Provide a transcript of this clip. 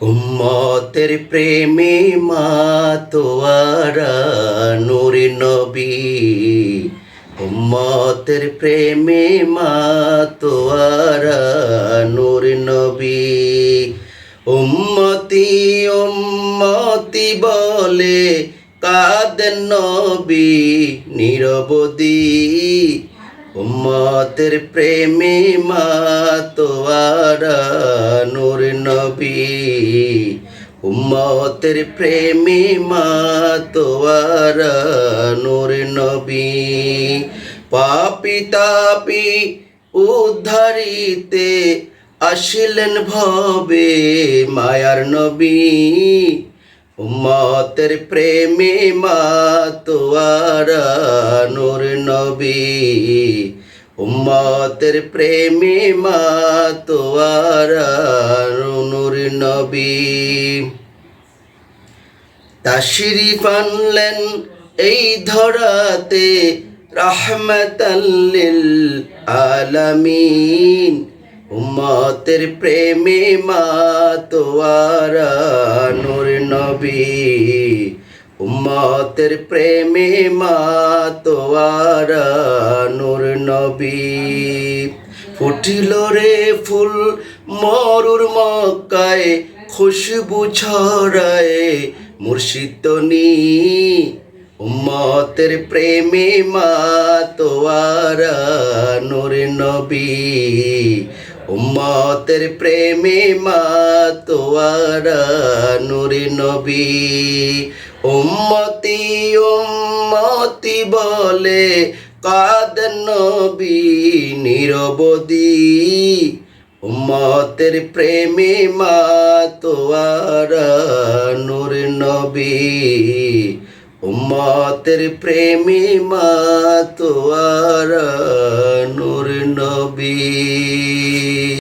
উম্মতের প্রেমে মা তোয়ারা নুরি নবী। উম্মতের প্রেমে মা তোয়ারা নুরি নবী। উম্মতি উম্মতি বলে কাদের নবী নিরবদি উম্মতের প্রেমে মা তোয়ারা নূর নবী। উম্মতের প্রেমে মা তোয়ারা নূর নবী। পাপি তাপি উদ্ধারিতে আসিলেন ভবে মায়ার নবী। উম্মতের প্রেমে মা তোয়ারা নূর নবী, উম্মতের প্রেমে মা তোয়ারা নূর নবী। তাশরিফ আনলেন এই ধরাতে রহমতাল্লিল আলামিন। উম্মতের প্রেমে মা তোয়ারা নূর নবী। উম্মতের প্রেমে মা তোয়ারা নূর নবী। ফুটিল রে ফুল মরুর মক্কায়, খুশবু ছড়ায় মুর্শিদনি উম্মতের প্রেমে মা তোয়ারা নূর নবী। উম্মতের প্রেমে মা তোয়ারা নূর নবী। উম্মতি উম্মতি বলে কাদ নবী নিরবদি উম্মতের প্রেমে মা তোয়ারা নূর নবী। উম্মতের প্রেমে মা তোয়ারা